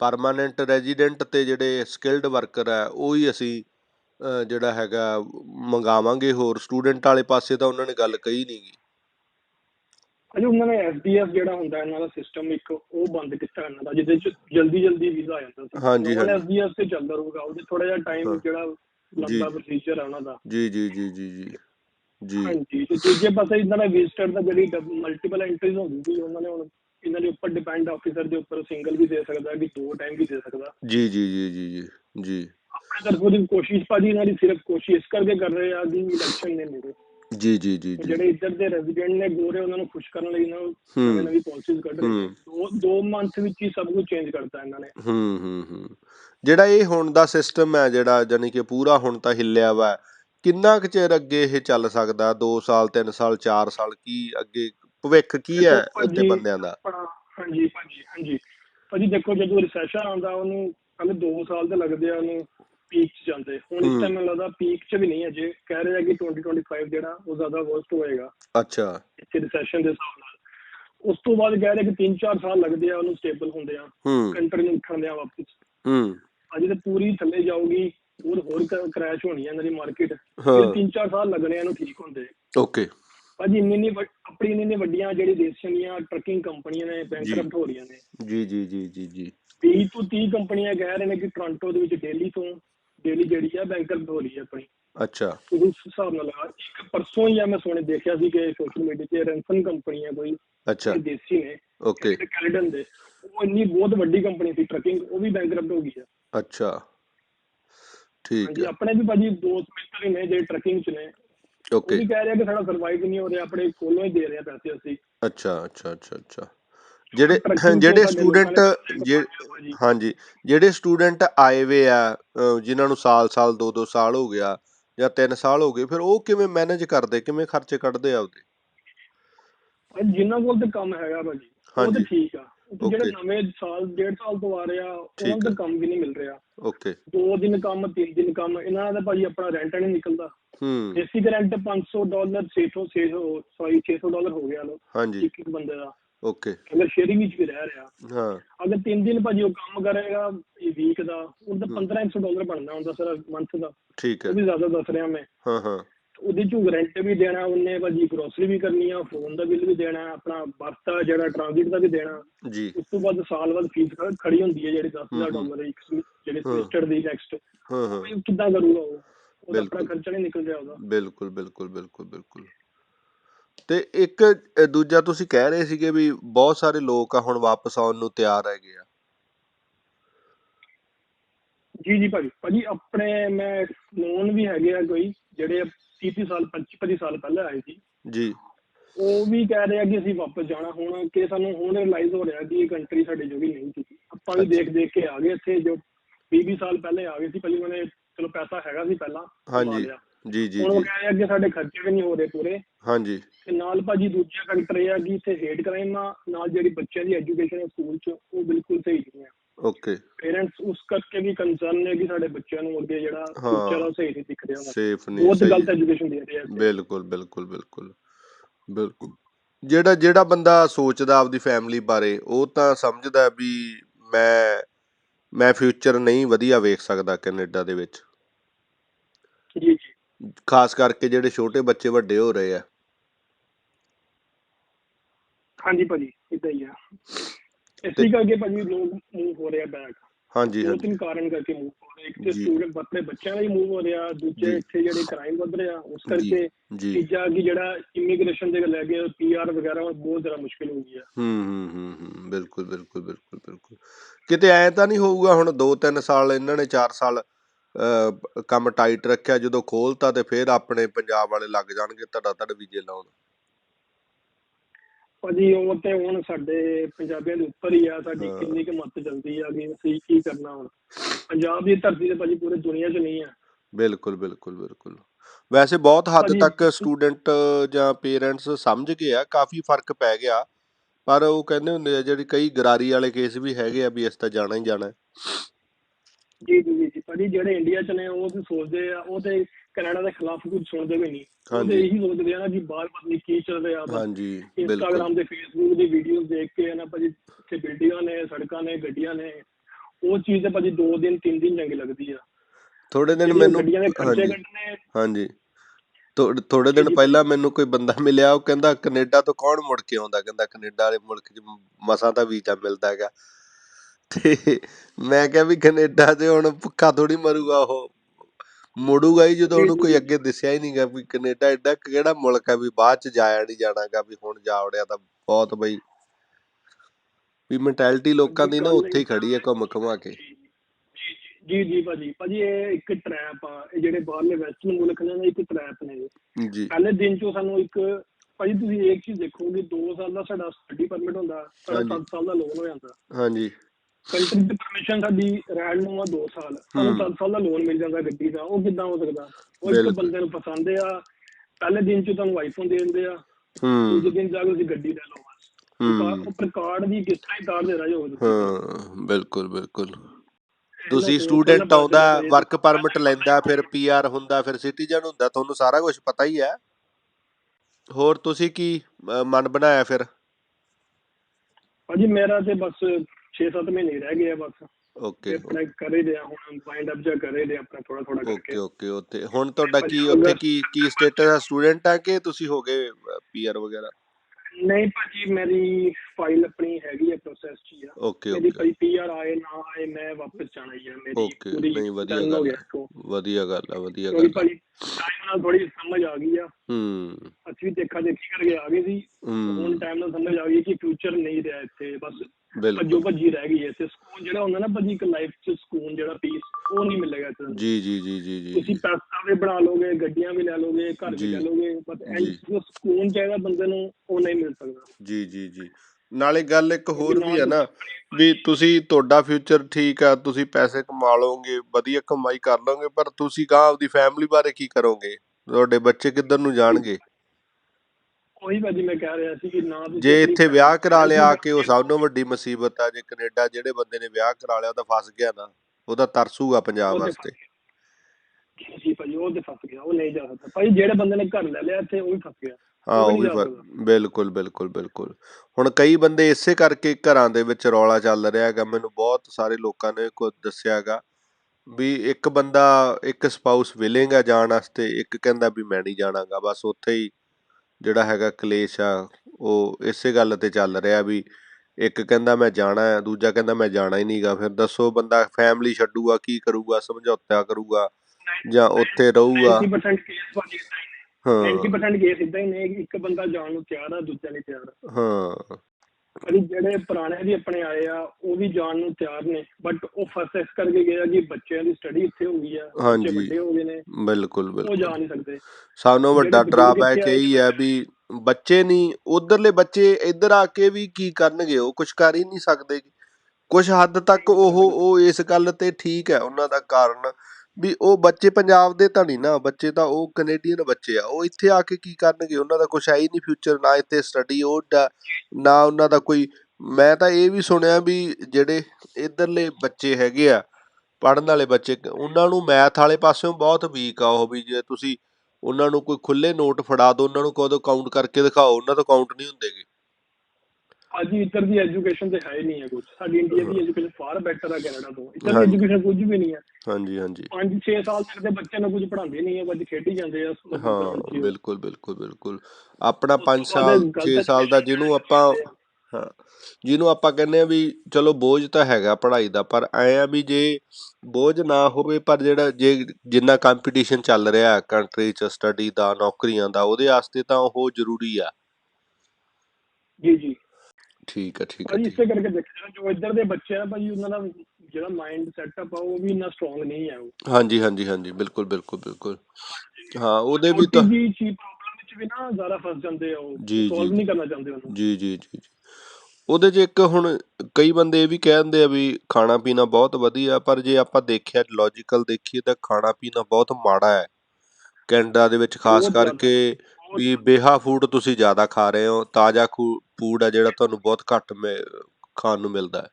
ਪਰਮਾਨੈਂਟ ਰੈਜ਼ੀਡੈਂਟ ਤੇ ਜਿਹੜੇ ਸਕਿਲਡ ਵਰਕਰ ਆ ਉਹ ਹੀ ਅਸੀਂ ਜਿਹੜਾ ਹੈਗਾ ਮੰਗਾਵਾਂਗੇ ਹੋਰ। ਸਟੂਡੈਂਟ ਵਾਲੇ ਪਾਸੇ ਤਾਂ ਉਹਨਾਂ ਨੇ ਗੱਲ ਕਹੀ ਨਹੀਂਗੀ ਅਜੇ ਉਹਨਾਂ ਨੇ ਐਸਡੀਐਸ ਜਿਹੜਾ ਹੁੰਦਾ ਇਹਨਾਂ ਦਾ ਸਿਸਟਮ ਇੱਕ ਉਹ ਬੰਦ ਕੀਤਾ ਇਹਨਾਂ ਦਾ ਜਿਹਦੇ ਚ ਜਲਦੀ ਜਲਦੀ ਵੀਜ਼ਾ ਆ ਜਾਂਦਾ ਸੀ। ਹਾਂਜੀ, ਹਾਂਜੀ। ਐਸਡੀਐਸ ਤੇ ਚੱਲਦਾ ਰਹੂਗਾ ਉਹਦੇ ਥੋੜਾ ਜਿਹਾ ਟਾਈਮ। ਜਿਹੜਾ। ਲੰਬਾ ਪ੍ਰੋਸੀਜਰ ਆ ਉਹਨਾਂ ਦਾ। ਜੀ ਜੀ ਜੀ ਜੀ ਜੀ। ਜੀ। ਹਾਂਜੀ ਤੇ ਦੂਜੇ ਪਾਸੇ ਇਹਨਾਂ ਦਾ ਵਿਜ਼ਟਰ ਦਾ ਜਿਹੜੀ ਮਲਟੀਪਲ ਐਂਟਰੀਜ਼ ਹੁੰਦੀ ਸੀ ਉਹਨਾਂ ਨੇ ਹੁਣ ਇਹਨਾਂ ਦੇ ਉੱਪਰ ਡਿਪੈਂਡ ਆਫੀਸਰ ਦੇ ਉੱਪਰ ਸਿੰਗਲ ਵੀ ਦੇ ਸਕਦਾ ਕਿ ਦੋ ਟਾਈਮ ਵੀ ਦੇ ਸਕਦਾ। ਜੀ ਜੀ ਜੀ ਜੀ ਜੀ ਜੀ। ਆਪਣੇ ਤਰਫੋਂ ਦੀ ਕੋਸ਼ਿਸ਼ ਭਾਜੀ ਇਹਨਾਂ ਦੀ ਸਿਰਫ ਕੋਸ਼ਿਸ਼ ਇਸ ਕਰਕੇ ਕਰ ਰਹੇ ਆ ਕਿ ਇਲੈਕਸ਼ਨ ਨੇ ਮੇਰੇ ਜੀ ਜੀ ਜੀ ਜਿਹੜੇ ਇੱਧਰ ਦੇ ਰੈਜ਼ੀਡੈਂਟ ਨੇ ਗੋਰੇ ਉਹਨਾਂ ਨੂੰ ਖੁਸ਼ ਕਰਨ ਲਈ ਨਾ। ਨਵੀਂ ਨਵੀਂ ਪਾਲਿਸੀਜ਼ ਕੱਢ ਰਹੇ। ਦੋ ਦੋ ਮੰਥ ਵਿੱਚ ਹੀ ਸਭ ਕੁਝ ਚੇਂਜ ਕਰਤਾ ਇਹਨਾਂ ਨੇ। ਹੂੰ ਹੂੰ ਹੂੰ। ਜਿਹੜਾ ਇਹ ਹੁਣ ਦਾ ਸਿਸਟਮ ਹੈ ਜਿਹੜਾ ਜਾਨੀ ਕਿ ਪੂਰਾ ਹੁਣ ਤਾਂ ਹਿੱਲਿਆ ਵਾ ਕਿੰਨਾ ਕੁ ਚਿਰ ਅੱਗੇ ਇਹ ਚੱਲ ਸਕਦਾ? 2 ਸਾਲ 3 ਸਾਲ 4 ਸਾਲ ਕੀ ਅੱਗੇ ਭਵਿੱਖ ਕੀ ਹੈ ਇੱਥੇ ਬੰਦਿਆਂ ਦਾ? ਹਾਂਜੀ ਭਾਜੀ ਹਾਂਜੀ। ਭਾਜੀ ਦੇਖੋ ਜਦੋਂ ਰਿਸੈਸ਼ਨ ਆਉਂਦਾ ਉਹਨੂੰ ਪਹਿਲੇ 2 ਸਾਲ ਤੇ ਲੱਗਦੇ ਆ ਉਹਨੂੰ। ਪੀਕ 'ਚ ਜਾਂਦੇ। ਹੁਣ। ਇਸ ਟਾਈਮ ਮੈਨੂੰ ਲੱਗਦਾ ਪੀਕ 'ਚ ਵੀ ਨਹੀਂ ਅਜੇ। ਕਹਿ ਰਹੇ ਆ ਕਿ 2025 ਜਿਹੜਾ ਉਹ ਜ਼ਿਆਦਾ ਵਰਸਟ ਹੋਏਗਾ। ਅੱਛਾ। ਇੱਥੇ ਰਿਸੈਸ਼ਨ ਦੇ ਹਿਸਾਬ ਨਾਲ। ਉਸ ਤੋਂ ਬਾਅਦ ਕਹਿ ਰਹੇ ਕਿ 3-4 ਸਾਲ ਲੱਗਦੇ ਆ ਉਹਨੂੰ ਸਟੇਬਲ ਹੁੰਦੇ ਆ। ਕੰਟਰੀ ਨੂੰ ਉੱਠਣ ਦੇ ਆ ਵਾਪਸ। ਹੂੰ। ਅਜੇ ਤੇ ਪੂਰੀ ਥੱਲੇ ਜਾਊਗੀ ਹੋਰ ਹੋਰ ਕ੍ਰੈਸ਼ ਹੋਣੀ ਹੈ ਇਹਨਾਂ ਦੀ ਮਾਰਕੀਟ ਫਿਰ 3-4 ਸਾਲ ਲੱਗਣੇ ਇਹਨੂੰ ਠੀਕ ਹੁੰਦੇ ਓਕੇ ਭਾਜੀ ਇੰਨੀ ਵੱਡ- ਆਪਣੀ ਇੰਨੀ ਇੰਨੀ ਵੱਡੀਆਂ ਜਿਹੜੀ ਦੇਸ਼ਾਂ ਦੀਆਂ ਟਰੱਕਿੰਗ ਕੰਪਨੀਆਂ ਨੇ ਬੈਂਕਰਪਟ ਹੋ ਰਹੀਆਂ ਨੇ। ਜੀ ਜੀ ਜੀ ਜੀ ਜੀ। 20 ਤੋਂ 30 ਕੰਪਨੀਆਂ ਕਹਿ ਰਹੇ ਨੇ ਕਿ ਟੋਰਾਂਟੋ ਦੇ ਵਿੱਚ ਡੇਲੀ ਤੋਂ। ਡੇਲੀ ਜਿਹੜੀ ਆ ਬੈਂਕਰਪਟ ਹੋ ਰਹੀ ਹੈ ਆਪਣੀ। ਅੱਛਾ। ਉਸ ਹਿਸਾਬ ਨਾਲ ਲਗਾ ਇੱਕ ਪਰਸੋਂ ਹੀ ਆ ਮੈਂ ਸੁਣੇ ਦੇਖਿਆ ਸੀ ਕਿ ਸੋਸ਼ਲ ਮੀਡੀਆ ਤੇ ਰੈਂਸਨ ਕੰਪਨੀ ਆ ਕੋਈ ਅੱਛਾ। ਦੇਸੀ ਨੇ। ਓਕੇ ਕੈਨੇਡਨ ਦੇ ਉਹ ਇੰਨੀ ਬਹੁਤ ਵੱਡੀ ਕੰਪਨੀ ਸੀ ਟਰੱਕਿੰਗ ਉਹ ਵੀ ਬੈਂਕਰਪਟ ਹੋ ਗਈ ਆ। ਅੱਛਾ। ਠੀਕ ਹੈ ਆਪਣੇ ਵੀ ਭਾਜੀ ਦੋਸਤ ਮਿੱਤਰ ਹੀ ਨੇ ਜਿਹੜੇ ਟਰੱਕਿੰਗ ਚ ਨੇ। ਉਹ ਓਕੇ ਵੀ ਕਹਿ ਰਹੇ ਆ ਕਿ ਸਾਡਾ ਸਰਵਾਈਵ ਨਹੀਂ ਹੋ ਰਿਹਾ ਆਪਣੇ ਕੋਲੋਂ ਹੀ ਦੇ ਰਹੇ ਆ ਪੈਸੇ ਅਸੀਂ। ਅੱਛਾ ਅੱਛਾ ਅੱਛਾ ਅੱਛਾ। ਜਿਹੜੇ ਜਿਹੜੇ ਸਟੂਡੈਂਟ। ਹਾਂਜੀ ਜਿਹੜੇ ਸਟੂਡੈਂਟ ਆਏ ਵੇ ਆ ਜਿਨ੍ਹਾਂ ਨੂੰ ਸਾਲ ਸਾਲ ਦੋ ਦੋ ਸਾਲ ਹੋ ਗਿਆ ਜਾਂ 3 ਸਾਲ ਹੋ ਗਏ ਫਿਰ ਉਹ ਕਿਵੇਂ ਮੈਨੇਜ ਕਰਦੇ? ਕਿਵੇਂ ਖਰਚੇ ਕੱਢਦੇ ਆ ਉਹਦੇ? ਜਿਨ੍ਹਾਂ ਕੋਲ ਤੇ ਕੰਮ ਹੈਗਾ ਭਾਜੀ ਉਹ। ਤੇ ਠੀਕ ਆ। ਜਿਹੜੇ. ਨਵੇਂ ਸਾਲ ਡੇਢ ਸਾਲ ਤੋਂ ਆ ਰਹੇ ਆ ਉਹਨਾਂ ਦਾ। ਕੰਮ ਵੀ ਨਹੀਂ ਮਿਲ ਰਿਹਾ। ਓਕੇ ਦੋ ਦਿਨ ਕੰਮ ਤਿੰਨ ਦਿਨ ਕੰਮ ਇਹਨਾਂ ਦਾ ਭਾਜੀ ਆਪਣਾ ਰੈਂਟ ਨਹੀਂ ਨਿਕਲਦਾ। ਹੂੰ। Basic rent 500 dollar 600 600 sorry 600 dollar ਹੋ ਗਿਆ ਲੋ ਹਾਂਜੀ। ਇੱਕ ਇੱਕ ਬੰਦੇ ਦਾ। ਓਕੇ ਅਗਰ ਸ਼ੇਅਰਿੰਗ ਵਿੱਚ ਵੀ ਰਹਿ ਰਿਹਾ। ਹਾਂ। ਅਗਰ ਤਿੰਨ ਦਿਨ ਭਾਜੀ ਉਹ ਕੰਮ ਕਰੇਗਾ ਵੀਕ ਦਾ ਉਹਦਾ 1500 ਡਾਲਰ ਬਣਦਾ ਹੁੰਦਾ ਸਰ ਮੰਥ ਦਾ। ਠੀਕ ਹੈ। ਉਹ ਵੀ ਜ਼ਿਆਦਾ ਦੱਸ ਰਿਹਾ ਮੈਂ। ਹਾਂ ਹਾਂ। ਉਹਦੇ ਚੋਂ ਰੈਂਟ ਵੀ ਦੇਣਾ ਉਹਨੇ ਭਾਜੀ ਗਰੋਸਰੀ ਵੀ ਕਰਨੀ ਆ ਫੋਨ ਦਾ ਬਿੱਲ ਵੀ ਦੇਣਾ ਆਪਣਾ ਬੱਸ ਦਾ ਜਿਹੜਾ ਟ੍ਰਾਂਜ਼ਿਟ ਦਾ ਵੀ ਦੇਣਾ। ਜੀ। ਉਸ ਤੋਂ ਬਾਅਦ ਸਾਲ ਬਾਅਦ ਫੀਸ ਖੜੀ ਹੁੰਦੀ ਹੈ ਜਿਹੜੀ 10000 ਹਮ, ਹਮ। ਡਾਲਰ ਇੱਕ ਜਿਹੜੇ ਹਾਂ। ਸਮੈਸਟਰ ਦੀ ਨੈਕਸਟ ਹਾਂ ਹਾਂ। ਕਿੱਦਾਂ ਕਰੂਗਾ ਉਹ? ਉਹਦਾ ਆਪਣਾ। ਖਰਚਾ ਨਹੀਂ ਨਿਕਲ ਰਿਹਾ ਉਹਦਾ। ਬਿਲਕੁਲ ਬਿਲਕੁਲ ਬਿਲਕੁਲ ਬਿਲਕੁਲ। ਤੇ ਇੱਕ ਦੂਜਾ ਤੁਸੀਂ ਕਹਿ ਰਹੇ ਸੀਗੇ ਵੀ ਬਹੁਤ ਸਾਰੇ ਲੋਕ ਆ ਹੁਣ ਵਾਪਸ ਆਉਣ ਨੂੰ ਤਿਆਰ ਹੈਗੇ ਆ। ਜੀ ਜੀ ਭਾਜੀ। ਭਾਜੀ ਆਪਣੇ ਮੈਂ ਨੋਨ ਵੀ ਹੈਗੇ ਆ ਕੋਈ ਜਿਹੜੇ 30 ਸਾਲ 25 25 ਸਾਲ ਪਹਿਲਾਂ ਆਏ ਸੀ। ਜੀ। ਉਹ ਵੀ ਕਹਿ ਰਹੇ ਆ ਕਿ ਅਸੀਂ ਵਾਪਸ ਜਾਣਾ ਹੁਣ ਕਿ ਸਾਨੂੰ ਹੁਣ ਰਿਅਲਾਈਜ਼ ਹੋ ਰਿਹਾ ਕਿ ਇਹ ਕੰਟਰੀ ਸਾਡੇ ਜੋਗੀ ਨਹੀਂ ਸੀ। ਆਪਾਂ ਵੀ। ਦੇਖ ਦੇਖ ਕੇ ਆ ਗਏ ਇੱਥੇ ਜੋ 20 20 ਸਾਲ ਪਹਿਲੇ ਆ ਗਏ ਸੀ। ਪਹਿਲੇ ਮੈਨੇ ਚਲੋ ਪੈਸਾ ਹੈਗਾ ਸੀ ਪਹਿਲਾਂ ਹਾਂਜੀ। ਜੀ ਜੀ ਹੁਣ ਉਹ ਜੀ। ਕਹਿ ਰਹੇ ਆ ਕਿ ਸਾਡੇ ਖਰਚੇ ਵੀ ਨਹੀਂ ਹੋ ਰਹੇ ਪੂਰੇ। ਹਾਂਜੀ। ਤੇ ਨਾਲ ਭਾਜੀ ਦੂਜਾ ਫੈਕਟਰ ਇਹ ਆ ਕਿ ਇੱਥੇ ਹੇਟ ਕ੍ਰਾਈਮ ਆ ਨਾਲ ਜਿਹੜੀ ਬੱਚਿਆਂ ਦੀ ਐਜੂਕੇਸ਼ਨ ਹੈ ਸਕੂਲ 'ਚ ਉਹ ਬਿਲਕੁਲ ਸਹੀ ਨਹੀਂ ਹੈ ਓਕੇ ਪੇਰੈਂਟਸ ਉਸ ਕਰਕੇ ਵੀ ਕੰਸਰਨ ਨੇ ਕਿ ਸਾਡੇ ਬੱਚਿਆਂ ਨੂੰ ਅੱਗੇ ਜਿਹੜਾ ਹਾਂ। ਫਿਊਚਰ ਉਹ ਸਹੀ ਨਹੀਂ ਦਿਖ ਰਿਹਾ ਉਹਨਾਂ ਸੇਫ ਨੂੰ। ਨਹੀਂ ਬਹੁਤ ਸਹੀ। ਗਲਤ ਐਜੂਕੇਸ਼ਨ ਦੇ ਰਹੇ ਆ ਇੱਥੇ। ਬਿਲਕੁਲ ਬਿਲਕੁਲ ਬਿਲਕੁਲ। ਬਿਲਕੁਲ। ਜਿਹੜਾ ਜਿਹੜਾ ਬੰਦਾ ਸੋਚਦਾ ਆਪਦੀ ਫੈਮਿਲੀ ਬਾਰੇ ਉਹ ਤਾਂ ਸਮਝਦਾ ਵੀ ਮੈਂ ਮੈਂ ਫਿਊਚਰ ਨਹੀਂ ਵਧੀਆ ਵੇਖ ਸਕਦਾ ਕੈਨੇਡਾ ਦੇ ਵਿੱਚ। ਜੀ ਜੀ। ਖਾਸ ਕਰਕੇ ਜਿਹੜੇ ਛੋਟੇ ਬੱਚੇ ਵੱਡੇ ਹੋ ਰਹੇ ਆ। ਹਾਂਜੀ ਭਾਜੀ ਇਦਾਂ ਹੀ ਆ। ਇਸੇ ਕਰਕੇ ਭਾਜੀ ਲੋਕ ਮੂਵ ਹੋ ਰਿਹਾ ਬੈਕ ਹਾਂਜੀ ਦੋ ਤਿੰਨ ਕਾਰਨ ਕਰਕੇ ਮੂਵ ਹੋ ਰਹੇ। ਇੱਕ ਤੇ। ਸਟੂਡੈਂਟ ਆਪਣੇ ਬੱਚਿਆਂ ਦਾ ਹੀ ਮੂਵ ਹੋ ਰਿਹਾ। ਦੂਜੇ ਇੱਥੇ ਜਿਹੜੇ ਕ੍ਰਾਈਮ ਵੱਧ ਰਿਹਾ ਉਸ ਕਰਕੇ ਤੀਜਾ ਕਿ ਜਿਹੜਾ ਇਮੀਗ੍ਰੇਸ਼ਨ ਦੇ ਲੈ ਗਏ ਪੀਆਰ ਵਗੈਰਾ ਉਹ ਬਹੁਤ ਜ਼ਿਆਦਾ ਮੁਸ਼ਕਿਲ ਹੋ ਗਈ ਆ। ਹੂੰ ਹੂੰ ਹੂੰ ਹੂੰ ਬਿਲਕੁਲ ਬਿਲਕੁਲ ਬਿਲਕੁਲ ਬਿਲਕੁਲ। ਕਿਤੇ ਐ ਤਾਂ ਨਹੀਂ ਹੋਊਗਾ ਹੁਣ 2-3 ਸਾਲ ਇਹਨਾਂ ਨੇ 4 ਸਾਲ ਕੰਮ ਟਾਈਟ ਰੱਖਿਆ ਜਦੋਂ ਖੋਲਤਾ ਤੇ ਫਿਰ ਆਪਣੇ ਪੰਜਾਬ ਵਾਲੇ ਲੱਗ ਜਾਣਗੇ ਧੜਾ ਧੜ ਵੀਜ਼ੇ ਲਾਉਣ। ਭਾਜੀ ਉਹ ਤੇ ਹੁਣ ਸਾਡੇ ਪੰਜਾਬੀਆਂ ਦੇ ਉੱਪਰ ਹੀ ਆ ਸਾਡੀ। ਕਿੰਨੀ ਕੁ ਮੱਤ ਚੱਲਦੀ ਆ ਕਿ ਅਸੀਂ ਕੀ ਕਰਨਾ ਹੁਣ। ਪੰਜਾਬ ਦੀ ਧਰਤੀ ਤੇ ਭਾਜੀ ਪੂਰੀ ਦੁਨੀਆ 'ਚ ਨਹੀਂ ਆ। ਬਿਲਕੁਲ ਬਿਲਕੁਲ ਬਿਲਕੁਲ। ਵੈਸੇ ਬਹੁਤ ਹੱਦ ਤੱਕ ਸਟੂਡੈਂਟ ਜਾਂ ਪੇਰੈਂਟਸ ਸਮਝ ਗਏ ਆ ਕਾਫੀ ਫ਼ਰਕ ਪੈ ਗਿਆ। ਪਰ ਉਹ ਕਹਿੰਦੇ ਹੁੰਦੇ ਆ ਜਿਹੜੀ ਕਈ ਗਰਾਰੀ ਵਾਲੇ ਕੇਸ ਵੀ ਹੈਗੇ ਆ ਵੀ ਇਸ ਤਾਂ ਜਾਣਾ ਹੀ ਜਾਣਾ। ਹੈ। ਜੀ ਜੀ ਜੀ ਭਾਜੀ ਜਿਹੜੇ ਇੰਡੀਆ 'ਚ ਨੇ ਉਹ ਤੇ ਸੋਚਦੇ ਆ ਉਹ ਤੇ ਕੈਨੇਡਾ ਦੇ ਖਿਲਾਫ ਕੁਝ ਸੁਣਦੇ ਵੀ ਨਹੀਂ। ਤੇ ਹਾਂਜੀ। ਇਹੀ ਸੋਚਦੇ ਆ ਨਾ ਕਿ ਬਾਹਰ ਪਤਾ ਨਹੀਂ ਕੀ ਚੱਲ ਰਿਹਾ ਬਸ ਹਾਂਜੀ ਇੰਸਟਾਗ੍ਰਾਮ ਬਿਲਕੁਲ। ਤੇ ਫੇਸਬੁੱਕ ਦੀ ਵੀਡੀਓਜ਼ ਦੇਖ ਕੇ ਨਾ ਭਾਜੀ ਇੱਥੇ ਬਿਲਡਿੰਗਾਂ ਨੇ ਸੜਕਾਂ ਨੇ ਗੱਡੀਆਂ ਨੇ ਉਹ ਚੀਜ਼ ਤੇ ਭਾਜੀ 2 ਦਿਨ 3 ਦਿਨ ਚੰਗੀ ਲੱਗਦੀ ਆ। ਥੋੜੇ ਦਿਨ ਜਿਹੜੀਆਂ ਮੈਨੂੰ ਗੱਡੀਆਂ ਦੇ ਖਰਚੇ ਹਾਂਜੀ ਕੱਢਣੇ ਹਾਂਜੀ। ਥੋ- ਥੋੜੇ ਦਿਨ। ਪਹਿਲਾਂ ਮੈਨੂੰ ਕੋਈ ਬੰਦਾ ਮਿਲਿਆ ਉਹ ਕਹਿੰਦਾ ਕੈਨੇਡਾ ਤੋਂ ਕੌਣ ਮੁੜ ਕੇ ਆਉਂਦਾ? ਕਹਿੰਦਾ ਕੈਨੇਡਾ ਵਾਲੇ ਮੁਲਕ 'ਚ ਮਸਾਂ ਦਾ ਵੀਜ਼ਾ ਮਿਲਦਾ ਹੈਗਾ। ਤੇ ਮੈਂ ਕਿਹਾ ਵੀ ਕੈਨੇਡਾ 'ਚ ਹੁਣ ਭੁੱਖਾ ਥੋੜੀ ਮਰੂਗਾ ਉਹ ਮੁੜੂਗਾ ਹੀ ਜਦੋਂ ਉਹਨੂੰ ਕੋਈ। ਅੱਗੇ ਦਿਸਿਆ ਹੀ ਨਹੀਂਗਾ ਵੀ ਕੈਨੇਡਾ ਐਡਾ ਕਿਹੜਾ ਮੁਲਕ ਹੈ ਵੀ ਬਾਅਦ 'ਚ ਜਾਇਆ ਨਹੀਂ ਜਾਣਾਗਾ ਵੀ ਹੁਣ ਜਾ ਵੜਿਆ ਤਾਂ ਬਹੁਤ ਬਈ ਵੀ ਮੈਂਟੈਲਿਟੀ ਲੋਕਾਂ ਦੀ ਨਾ ਉੱਥੇ ਹੀ ਖੜੀ ਹੈ ਘੁੰਮ ਘੁਮਾ ਕੇ ਜੀ ਜੀ ਭਾਜੀ ਭਾਜੀ ਇਹ ਇੱਕ ਟ੍ਰੈਪ ਆ ਇਹ ਜਿਹੜੇ ਬਾਹਰਲੇ ਵੈਸਟਰਨ ਮੁਲਕ ਨੇ ਇੱਕ ਟ੍ਰੈਪ ਨੇ। ਜੀ ਪਹਿਲੇ ਦਿਨ ਚੋਂ ਸਾਨੂੰ ਇੱਕ ਭਾਜੀ ਤੁਸੀਂ ਇੱਕ ਚੀਜ਼ ਦੇਖੋ ਕਿ 2 ਸਾਲ ਦਾ ਸਾਡਾ ਸਟੱਡੀ ਪਰਮਿਟ ਹੁੰਦਾ ਸਾਡਾ ਹਾਂਜੀ। 7 ਸਾਲ ਦਾ ਲੋਨ ਹੋ ਜਾਂਦਾ ਹਾਂਜੀ ਕੰਟਰੀ ਦੀ ਪਰਮਿਸ਼ਨ ਸਾਡੀ ਰਹਿਣ ਨੂੰ ਆ 2 ਸਾਲ। ਸਾਨੂੰ ਹੂੰ। 7 ਸਾਲ ਦਾ ਲੋਨ ਮਿਲ ਜਾਂਦਾ ਗੱਡੀ ਦਾ। ਉਹ ਕਿੱਦਾਂ ਹੋ ਸਕਦਾ? ਉਹ ਇੱਕ। ਬੰਦੇ ਨੂੰ ਪਸੰਦ ਆ। ਪਹਿਲੇ ਦਿਨ ਚ ਤੁਹਾਨੂੰ ਆਈਫੋਨ ਦੇ ਦਿੰਦੇ ਆ। ਹੂੰ। ਦੂਜੇ ਦਿਨ ਜਾ ਕੇ ਤੁਸੀਂ ਗੱਡੀ ਲੈ ਲਓ ਬਸ। ਹੂੰ। ਉੱਪਰ ਕਾਰਡ ਦੀ ਕਿਸ ਤਰ੍ਹਾਂ ਹੀ ਤਾਰ ਦੇ ਰਹੇ ਹੋ ਹਾਂ ਬਿਲਕੁਲ ਬਿਲਕੁਲ। ਤੁਸੀਂ ਸਟੂਡੈਂਟ ਆਉਂਦਾ ਵਰਕ ਪਰਮਿਟ ਲੈਂਦਾ ਫਿਰ ਪੀਆਰ ਹੁੰਦਾ ਫਿਰ ਸਿਟੀਜ਼ਨ ਹੁੰਦਾ ਤੁਹਾਨੂੰ ਸਾਰਾ ਕੁਝ ਪਤਾ ਹੀ ਹੈ। ਹੋਰ ਤੁਸੀਂ ਕੀ ਮਨ ਬਣਾਇਆ ਫਿਰ? ਭਾਜੀ ਮੇਰਾ ਤੇ ਬਸ 6-7 ਮਹੀਨੇ ਹੀ ਰਹਿ ਗਏ ਆ ਬਸ। ਓਕੇ। ਆਪਣਾ ਕਰੇ ਦੇ ਆ ਹੁਣ ਮਾਈਂਡ ਅਪ ਜਾ ਕਰੇ ਦੇ ਆ ਆਪਣਾ ਥੋੜਾ ਥੋੜਾ ਓਕੇ ਕਰਕੇ ਓਕੇ ਉੱਥੇ ਹੁਣ ਤੁਹਾਡਾ ਕੀ ਉੱਥੇ ਕੀ ਕੀ ਸਟੇਟਸ ਹੈ ਸਟੂਡੈਂਟ ਆ ਕਿ ਤੁਸੀਂ ਹੋ ਗਏ ਪੀਆਰ ਵਗੈਰਾ? ਨਹੀਂ ਭਾਜੀ ਮੇਰੀ ਫਾਈਲ ਆਪਣੀ ਹੈਗੀ ਆ ਪ੍ਰੋਸੈਸ 'ਚ ਹੀ ਆ। ਓਕੇ ਮੇਰੀ ਓਕੇ। ਭਾਈ ਪੀਆਰ ਆਏ ਨਾ ਆਏ ਮੈਂ ਵਾਪਸ ਜਾਣਾ ਹੀ ਆ। ਮੇਰੀ ਓਕੇ ਪੂਰੀ ਨਹੀਂ ਵਧੀਆ ਹੋ ਗੱਲ ਹੈ। ਵਧੀਆ ਗੱਲ ਆ ਵਧੀਆ ਗੱਲ ਆ। ਭਾਜੀ ਟਾਈਮ ਨਾਲ ਥੋੜੀ ਸਮਝ ਆ ਗਈ ਆ। ਹੂੰ। ਵੀ ਦੇਖਾ ਦੇਖੀ ਕਰਕੇ ਆ ਗਏ ਸੀ। ਹੁਣ ਹੂੰ ਟਾਈਮ ਨਾਲ ਸਮਝ ਆ ਗਈ ਕਿ ਫਿਊਚਰ ਨਹੀਂ ਰਿਹਾ ਇੱਥੇ ਬਸ ਭੱਜੋ ਭੱਜੀ ਰਹਿ ਗਈ ਹੈ ਸਕੂਨ ਜਿਹੜਾ ਹੁੰਦਾ ਨਾ ਭਾਜੀ ਇੱਕ ਲਾਈਫ 'ਚ ਸਕੂਨ ਜਿਹੜਾ ਪੀਸ ਉਹ ਨਹੀਂ ਮਿਲੇਗਾ ਇੱਥੇ। ਜੀ ਜੀ ਜੀ ਜੀ ਜੀ ਤੁਸੀਂ ਪੈਸਾ ਵੀ ਬਣਾ ਲੋਗੇ ਗੱਡੀਆਂ ਵੀ ਲੈ ਲੋਗੇ ਘਰ। ਵੀ ਲੈ ਲੋਗੇ ਬਟ। ਜੋ। ਸਕੂਨ ਚਾਹੀਦਾ ਬੰਦੇ ਨੂੰ ਉਹ ਨਹੀਂ ਮਿਲ ਸਕਦਾ। ਜੀ ਜੀ ਜੀ। ਨਾਲੇ ਗੱਲ ਇੱਕ ਹੋਰ ਵੀ ਹੈ ਨਾ ਵੀ ਤੁਸੀਂ ਤੁਹਾਡਾ ਫਿਊਚਰ ਠੀਕ ਆ ਤੁਸੀਂ ਪੈਸੇ ਕਮਾ ਲਓਗੇ ਵਧੀਆ ਕਮਾਈ ਕਰ ਲਓਗੇ ਪਰ ਤੁਸੀਂ ਗਾਂ ਆਪਦੀ ਫੈਮਿਲੀ ਬਾਰੇ ਕੀ ਕਰੋਗੇ? ਤੁਹਾਡੇ ਬੱਚੇ ਕਿੱਧਰ ਨੂੰ ਜਾਣਗੇ? ਉਹੀ ਭਾਜੀ ਮੈਂ ਕਹਿ ਰਿਹਾ ਸੀ ਕਿ ਨਾ ਤੁਸੀਂ ਜੇ ਇੱਥੇ ਵਿਆਹ ਕਰਾ ਲਿਆ ਕੇ ਉਹ ਸਭ ਤੋਂ ਵੱਡੀ ਮੁਸੀਬਤ ਆ ਜੇ ਕੈਨੇਡਾ ਜਿਹੜੇ ਬੰਦੇ ਨੇ ਵਿਆਹ ਕਰਾ ਲਿਆ ਉਹ ਤਾਂ ਫਸ ਗਿਆ ਨਾ ਉਹਦਾ ਤਰਸੂਗਾ ਪੰਜਾਬ ਵਾਸਤੇ। ਜੀ ਭਾਜੀ ਉਹ ਤੇ ਫਸ ਗਿਆ ਉਹ ਨਹੀਂ ਜਾ ਸਕਦਾ। ਭਾਜੀ ਜਿਹੜੇ ਬੰਦੇ ਨੇ ਘਰ ਲੈ ਲਿਆ ਇੱਥੇ ਉਹ ਵੀ ਫਸ ਗਿਆ। ਹਾਂ ਉਹ ਵੀ ਫ- ਬਿਲਕੁਲ ਬਿਲਕੁਲ ਬਿਲਕੁਲ। ਹੁਣ ਕਈ ਬੰਦੇ ਇਸੇ ਕਰਕੇ ਘਰਾਂ ਦੇ ਵਿੱਚ ਰੌਲਾ ਚੱਲ ਰਿਹਾ ਹੈਗਾ ਮੈਨੂੰ ਬਹੁਤ ਸਾਰੇ ਲੋਕਾਂ ਨੇ ਕੋ ਦੱਸਿਆ ਹੈਗਾ ਵੀ ਇੱਕ ਬੰਦਾ ਇੱਕ ਸਪਾਊਸ ਵਿਲਿੰਗ ਆ ਜਾਣ ਵਾਸਤੇ ਇੱਕ ਕਹਿੰਦਾ ਵੀ ਮੈਂ ਨਹੀਂ ਜਾਣਾਗਾ ਬਸ ਉੱਥੇ ਹੀ ਜਿਹੜਾ ਹੈਗਾ ਕਲੇਸ਼ ਆ ਉਹ ਇਸੇ ਗੱਲ ਤੇ ਚੱਲ ਰਿਹਾ ਵੀ ਇੱਕ ਕਹਿੰਦਾ ਮੈਂ ਜਾਣਾ ਹੈ ਦੂਜਾ ਕਹਿੰਦਾ ਮੈਂ ਜਾਣਾ ਹੀ ਨਹੀਂਗਾ ਫਿਰ ਦੱਸੋ ਬੰਦਾ ਫੈਮਿਲੀ ਛੱਡੂਗਾ ਕੀ ਕਰੂਗਾ ਸਮਝੌਤਾ ਕਰੂਗਾ ਜਾਂ ਉੱਥੇ ਰਹੂਗਾ? 90% ਕੇਸ ਇਦਾਂ ਹੀ। ਨੇ ਹਾਂ 90% ਕੇਸ ਇਦਾਂ ਹੀ ਨੇ ਕਿ ਇੱਕ ਬੰਦਾ ਜਾਣ ਨੂੰ ਤਿਆਰ ਆ ਦੂਜਾ ਨਹੀਂ ਤਿਆਰ ਹਾਂ। ਭਾਜੀ ਜਿਹੜੇ ਪੁਰਾਣੇ ਵੀ ਆਪਣੇ ਆਏ ਆ ਉਹ ਵੀ ਜਾਣ ਨੂੰ ਤਿਆਰ ਨੇ ਬਟ ਉਹ ਇਸ ਕਰਕੇ ਗਏ ਆ ਕਿ ਬੱਚਿਆਂ ਦੀ ਸਟੱਡੀ ਇੱਥੇ ਹੋ ਗਈ ਆ ਬੱਚੇ। ਵੱਡੇ ਹੋ ਗਏ ਨੇ ਬਿਲਕੁਲ ਉਹ ਬਿਲਕੁਲ। ਜਾ ਨਹੀਂ ਸਕਦੇ। ਸਭ ਤੋਂ ਵੱਡਾ ਡਰਾਬੈਕ ਇਹੀ ਹੈ ਵੀ ਬੱਚੇ ਨਹੀਂ ਉਧਰਲੇ ਬੱਚੇ ਇੱਧਰ ਆ ਕੇ ਵੀ ਕੀ ਕਰਨਗੇ ਉਹ ਕੁਝ ਕਰ ਹੀ ਨਹੀਂ ਸਕਦੇ। ਕੁਝ ਹੱਦ ਤੱਕ ਉਹ ਉਹ ਇਸ ਗੱਲ ਤੇ ਠੀਕ ਹੈ ਉਹਨਾਂ ਦਾ ਕਾਰਨ ਵੀ ਉਹ ਬੱਚੇ ਪੰਜਾਬ ਦੇ ਤਾਂ ਨਹੀਂ ਨਾ ਬੱਚੇ ਤਾਂ ਉਹ ਕੈਨੇਡੀਅਨ ਬੱਚੇ ਆ ਉਹ ਇੱਥੇ ਆ ਕੇ ਕੀ ਕਰਨਗੇ? ਉਹਨਾਂ ਦਾ ਕੁਝ ਹੈ ਹੀ ਨਹੀਂ ਫਿਊਚਰ ਨਾ ਇੱਥੇ ਸਟੱਡੀ ਉਹ ਨਾ ਉਹਨਾਂ ਦਾ ਕੋਈ ਮੈਂ ਤਾਂ ਇਹ ਵੀ ਸੁਣਿਆ ਵੀ ਜਿਹੜੇ ਇੱਧਰਲੇ ਬੱਚੇ ਹੈਗੇ ਆ ਪੜਨ ਵਾਲੇ ਬੱਚੇ ਉਹਨਾਂ ਨੂੰ ਮੈਥ ਵਾਲੇ ਪਾਸਿਓਂ ਬਹੁਤ ਵੀਕ ਆ ਉਹ ਵੀ ਜੇ ਤੁਸੀਂ ਉਹਨਾਂ ਨੂੰ ਕੋਈ ਖੁੱਲੇ ਨੋਟ ਫੜਾ ਦਿਓ ਉਹਨਾਂ ਨੂੰ ਕਹੋ ਕਾਊਂਟ ਕਰਕੇ ਦਿਖਾਓ ਉਹਨਾਂ ਤੋਂ ਕਾਊਂਟ ਨਹੀਂ ਹੁੰਦੇਗੇ ਅੱਜ ਇੱਧਰ ਦੀ ਐਜੂਕੇਸ਼ਨ ਤੇ ਹੈ ਨਹੀਂ ਹੈ ਕੁਝ ਸਾਡੀ ਇੰਡੀਆ ਦੀ ਐਜੂਕੇਸ਼ਨ ਫਾਰ ਬੈਟਰ ਆ ਕੈਨੇਡਾ ਤੋਂ। ਇੱਧਰ ਦੀ ਹਾਂਜੀ। ਐਜੂਕੇਸ਼ਨ ਕੁਝ ਵੀ ਨਹੀਂ ਹੈ ਹਾਂਜੀ ਹਾਂਜੀ। 5-6 ਸਾਲ ਤੱਕ ਦੇ ਬੱਚਿਆਂ ਨੂੰ ਕੁਝ ਪੜ੍ਹਾਉਂਦੇ ਨਹੀਂ ਹੈ ਬੱਚੇ ਖੇਡੀ ਜਾਂਦੇ ਆ ਹਾਂ ਬਿਲਕੁਲ ਬਿਲਕੁਲ ਬਿਲਕੁਲ। ਆਪਣਾ ਉਸ ਤੋਂ 5 ਬਾਅਦ ਸਾਲ 6 ਸਾਲ ਦਾ ਜਿਹਨੂੰ ਆਪਾਂ ਆ। ਹਾਂ। ਜਿਹਨੂੰ ਆਪਾਂ ਕਹਿੰਦੇ ਆ ਵੀ ਚਲੋ ਬੋਝ ਤਾਂ ਹੈਗਾ ਪੜ੍ਹਾਈ ਦਾ ਪਰ ਐ ਆ ਵੀ ਜੇ ਬੋਝ ਨਾ ਹੋਵੇ ਪਰ ਜਿਹੜਾ ਜੇ ਜਿੰਨਾ ਕੰਪੀਟੀਸ਼ਨ ਚੱਲ ਰਿਹਾ ਕੰਟਰੀ 'ਚ ਸਟੱਡੀ ਦਾ ਨੌਕਰੀਆਂ ਦਾ ਉਹਦੇ ਵਾਸਤੇ ਤਾਂ ਉਹ ਜ਼ਰੂਰੀ ਆ। ਜੀ ਜੀ। ਠੀਕ ਹੈ ਠੀਕ ਭਾਜੀ ਠੀਕ ਇਸੇ ਕਰਕੇ ਦੇਖਿਆ ਜੋ ਇੱਧਰ ਦੇ ਬੱਚੇ ਆ ਭਾਜੀ ਉਹਨਾਂ ਦਾ ਜਿਹੜਾ ਮਾਈਂਡ ਸੈਟਅਪ ਆ ਉਹ ਵੀ ਇੰਨਾ ਸਟਰੋਂਗ ਨਹੀਂ ਹੈ ਉਹ। ਹਾਂਜੀ ਹਾਂਜੀ ਹਾਂਜੀ ਬਿਲਕੁਲ ਬਿਲਕੁਲ ਬਿਲਕੁਲ। ਹਾਂ ਉਹਦੇ ਵੀ ਤਾਂ ਜੀ ਚੀਜ਼ ਪ੍ਰੋਬਲਮ ਵਿੱਚ ਵੀ ਨਾ ਜ਼ਿਆਦਾ ਫਸ ਜਾਂਦੇ ਆ ਉਹ। ਜੀ, ਸੋਲਵ ਜੀ। ਨਹੀਂ ਕਰਨਾ ਚਾਹੁੰਦੇ ਉਹਨੂੰ। ਜੀ ਜੀ ਜੀ ਜੀ। ਉਹਦੇ 'ਚ ਇੱਕ ਹੁਣ ਕਈ ਬੰਦੇ ਇਹ ਵੀ ਕਹਿ ਦਿੰਦੇ ਆ ਵੀ ਖਾਣਾ ਪੀਣਾ ਬਹੁਤ ਵਧੀਆ ਪਰ ਜੇ ਆਪਾਂ ਦੇਖਿਆ ਲੌਜੀਕਲ ਦੇਖੀਏ ਤਾਂ ਖਾਣਾ ਪੀਣਾ ਬਹੁਤ ਮਾੜਾ ਹੈ। ਕੈਨੇਡਾ ਦੇ ਵਿੱਚ ਖਾਸ ਬਹੁਤ ਜ਼ਿਆਦਾ, ਕਰਕੇ ਬਹੁਤ ਵੀ ਬੇਹਾ ਫੂਡ ਤੁਸੀਂ ਜ਼ਿਆਦਾ ਖਾ ਰਹੇ ਹੋ ਤਾਜ਼ਾ ਫੂਡ ਆ ਜਿਹੜਾ ਤੁਹਾਨੂੰ ਬਹੁਤ ਘੱਟ ਮਿ- ਖਾਣ ਨੂੰ ਮਿਲਦਾ ਹੈ।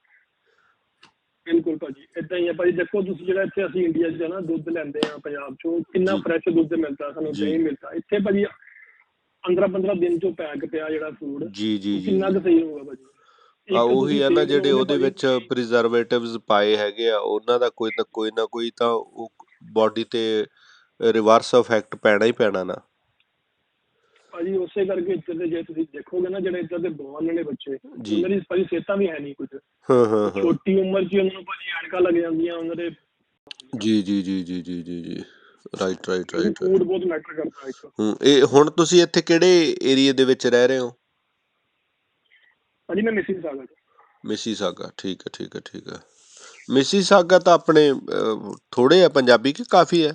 ਬਿਲਕੁਲ ਭਾਜੀ ਇਦਾਂ ਹੀ ਆ ਭਾਜੀ ਦੇਖੋ ਤੁਸੀਂ ਜਿਹੜਾ ਇੱਥੇ ਅਸੀਂ ਇੰਡੀਆ 'ਚ ਨਾ ਦੁੱਧ ਲੈਂਦੇ ਆ ਪੰਜਾਬ 'ਚੋਂ ਕਿੰਨਾ। ਫਰੈਸ਼ ਦੁੱਧ ਮਿਲਦਾ ਸਾਨੂੰ। ਦਹੀਂ ਮਿਲਦਾ ਇੱਥੇ ਭਾਜੀ 15 15 ਦਿਨ 'ਚੋਂ ਪੈਕ ਪਿਆ ਜਿਹੜਾ ਫੂਡ ਜੀ ਜੀ ਜੀ ਕਿੰਨਾ ਕੁ ਸਹੀ ਹੋਊਗਾ ਭਾਜੀ ਆ ਉਹੀ ਆ ਨਾ ਜਿਹੜੇ ਉਹਦੇ ਵਿੱਚ ਪ੍ਰੀਜ਼ਰਵੇਟਿਵਸ ਪਾਏ ਹੈਗੇ ਆ ਉਹਨਾਂ ਦਾ ਕੋਈ ਨਾ ਕੋਈ ਨਾ ਕੋਈ ਤਾਂ ਉਹ ਬਾਡੀ ਤੇ ਰਿਵਰਸ ਇਫੈਕਟ ਪੈਣਾ ਹੀ ਪੈਣਾ ਨਾ ਭਾਜੀ ਉਸੇ ਕਰਕੇ ਇੱਧਰ ਦੇ ਜੇ ਤੁਸੀਂ ਦੇਖੋਗੇ ਨਾ ਜਿਹੜੇ ਇੱਧਰ ਦੇ ਬੌਰਨ ਨੇ ਬੱਚੇ। ਉਹਨਾਂ ਦੀ ਭਾਜੀ ਸਿਹਤਾਂ ਵੀ ਹੈ ਨਹੀਂ ਕੁਝ। ਹਾਂ ਹਾਂ ਛੋਟੀ ਉਮਰ 'ਚ ਉਹਨਾਂ ਨੂੰ ਭਾਜੀ ਐਨਕਾਂ ਲੱਗ ਜਾਂਦੀਆਂ ਉਹਨਾਂ ਦੇ ਜੀ ਜੀ ਜੀ ਜੀ ਜੀ ਜੀ ਜੀ। ਰਾਈਟ ਰਾਈਟ ਰਾਈਟ ਫੂਡ ਬਹੁਤ ਮੈਟਰ ਕਰਦਾ ਇੱਕ। ਹੂੰ ਇਹ ਹੁਣ ਤੁਸੀਂ ਇੱਥੇ ਕਿਹੜੇ ਏਰੀਆ ਦੇ ਵਿੱਚ ਰਹਿ ਰਹੇ ਹੋ? ਭਾਜੀ ਮੈਂ ਮਿਸਿੰਗ ਸਾਗਾ ਮਿਸੀਸਾਗਾ ਠੀਕ ਹੈ ਠੀਕ ਹੈ ਠੀਕ ਹੈ। ਮਿਸੀਸਾਗਾ ਤਾਂ ਆਪਣੇ ਥੋੜੇ ਆ ਪੰਜਾਬੀ ਕਿ ਕਾਫੀ ਹੈ?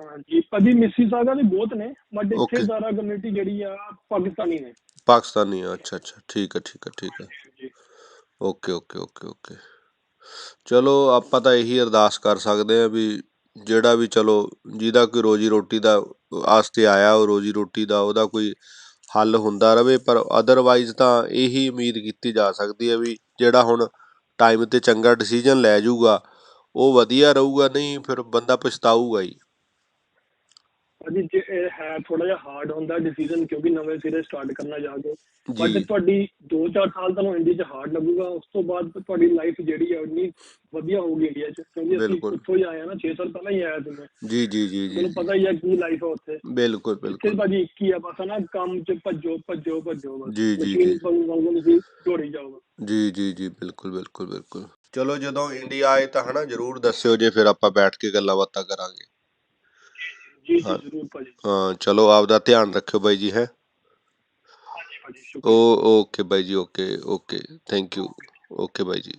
ਹਾਂ ਜੀ ਭਾਜੀ ਮਿਸਿੰਗ ਸਾਗਾ ਵੀ ਬਹੁਤ ਨੇ ਬਟ ਇੱਥੇ Okay. ਜ਼ਿਆਦਾ ਕਮਿਊਨਿਟੀ ਜਿਹੜੀ ਆ ਪਾਕਿਸਤਾਨੀ ਨੇ। ਪਾਕਿਸਤਾਨੀ ਆ, ਅੱਛਾ ਅੱਛਾ। ਠੀਕ ਹੈ ਠੀਕ ਹੈ ਠੀਕ ਹੈ ਜੀ ਓਕੇ ਓਕੇ ਓਕੇ ਓਕੇ ਚਲੋ ਆਪਾਂ ਤਾਂ ਇਹੀ ਅਰਦਾਸ ਕਰ ਸਕਦੇ ਆ ਵੀ ਜਿਹੜਾ ਵੀ ਚਲੋ ਜਿਹਦਾ ਕੋਈ ਰੋਜੀ ਰੋਟੀ ਦਾ ਆਸਤੇ ਆਇਆ ਉਹ ਰੋਜੀ ਰੋਟੀ ਦਾ ਉਹਦਾ ਕੋਈ ਹੱਲ ਹੁੰਦਾ ਰਵੇ ਪਰ ਅਦਰਵਾਈਜ਼ ਤਾਂ ਇਹੀ ਉਮੀਦ ਕੀਤੀ ਜਾ ਸਕਦੀ ਹੈ ਵੀ ਜਿਹੜਾ ਹੁਣ ਟਾਈਮ ਤੇ ਚੰਗਾ ਡਿਸੀਜਨ ਲੈ ਜਾਊਗਾ ਉਹ ਵਧੀਆ ਰਹੂਗਾ ਨਹੀਂ ਫਿਰ ਬੰਦਾ ਪਛਤਾਊਗਾ ਹੀ। ਭਾਜੀ ਜੇ ਇਹ ਹੈ ਥੋੜਾ ਜਿਹਾ ਹਾਰਡ ਹੁੰਦਾ ਡਿਸੀਜਨ ਕਿਉਂਕਿ ਨਵੇਂ ਸਿਰੇ ਸਟਾਰਟ ਕਰਨਾ ਜਾ। ਕੇ ਬਟ ਤੁਹਾਡੀ 2-4 ਸਾਲ ਤੁਹਾਨੂੰ ਇੰਡੀਆ 'ਚ ਹਾਰਡ ਲੱਗੂਗਾ ਉਸ ਤੋਂ ਬਾਅਦ ਤੁਹਾਡੀ ਲਾਈਫ ਜਿਹੜੀ ਹੈ ਉਨੀ ਵਧੀਆ ਹੋਊਗੀ ਇੰਡੀਆ 'ਚ। ਕਿਉਂਕਿ ਅਸੀਂ ਬਿਲਕੁਲ। ਉੱਥੋਂ ਹੀ ਆਏ ਆ ਨਾ 6 ਸਾਲ ਪਹਿਲਾਂ ਹੀ ਆਇਆ ਸੀ ਮੈਂ। ਜੀ ਜੀ ਜੀ ਜੀ ਤੁਹਾਨੂੰ ਪਤਾ ਹੀ ਹੈ ਕੀ ਲਾਈਫ ਹੈ ਉੱਥੇ। ਬਿਲਕੁਲ ਬਿਲਕੁਲ। ਭਾਜੀ ਇੱਕ ਹੀ ਆ ਬਸ ਨਾ ਕੰਮ 'ਚ ਭੱਜੋ ਭੱਜੋ ਭੱਜੋ ਜੀ, ਜੀ, ਜੀ। ਤੁਸੀਂ ਦੌੜੀ ਜਾਓ ਬਸ। ਜੀ ਜੀ ਜੀ ਬਿਲਕੁਲ ਬਿਲਕੁਲ ਬਿਲਕੁਲ। ਚਲੋ ਜਦੋਂ ਇੰਡੀਆ ਆਏ ਤਾਂ ਹਨਾ ਜਰੂਰ ਦੱਸਿਓ ਜੇ ਫਿਰ ਆਪਾਂ ਬੈਠ ਕੇ ਗੱਲਾਂ ਬਾਤਾਂ ਕਰਾਂਗੇ। ਜੀ ਹਾਂ। ਜੀ ਜ਼ਰੂਰ ਭਾਜੀ। ਹਾਂ ਚਲੋ ਆਪਦਾ ਧਿਆਨ ਰੱਖਿਓ ਬਾਈ ਜੀ ਹੈ। ਹਾਂਜੀ ਭਾਜੀ ਸ਼ੁਕਰੀਆ। ਓ ਓਕੇ ਬਾਈ ਜੀ okay okay thank you. Okay bye ਜੀ।